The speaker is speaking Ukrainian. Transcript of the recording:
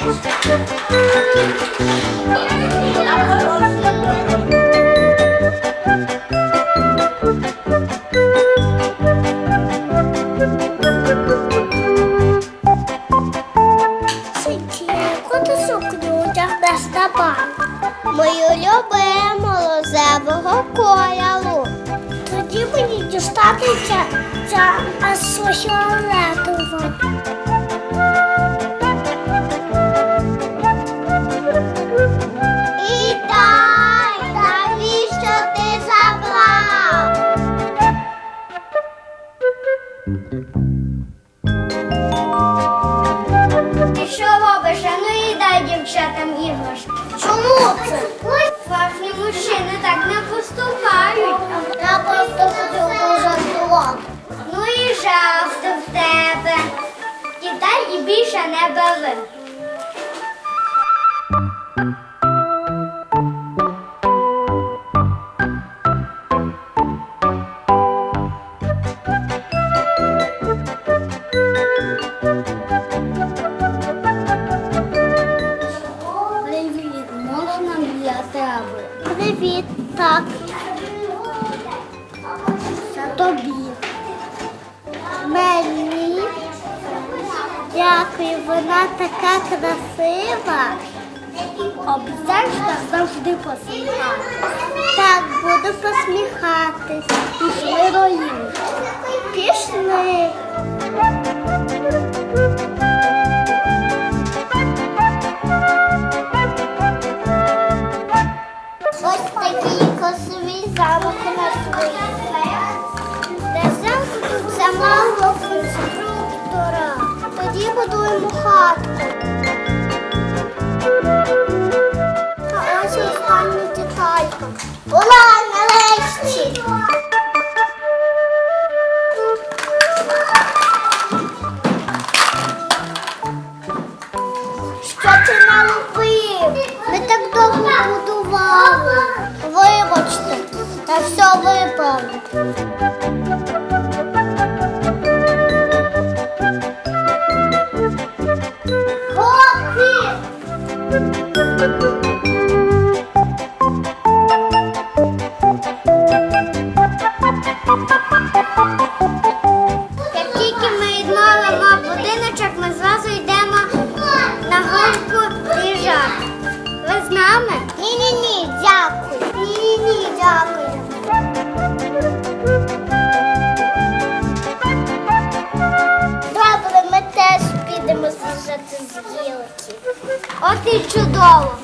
Мою любиму лозевого кольору. Тоді мені дістатися ця фіолетова. Ти тобі. Мені. Дякую, вона така красива. Обіцяєш завжди посміхатись. Так, буду посміхатись. Пішли Роїн. Пішли. Ось такий красивий замок у нас вийшов. Де замок це мало конструктора. Тоді будуємо хатку. А ось остання деталька. Була нарешті. Що ти наробив? Ми так довго будували. Вибачте, я все виправлю. Ні-ні-ні, дякую. Ні-ні-ні, дякую. Добре, ми теж підемо з'їжджати з гілки. От і чудово.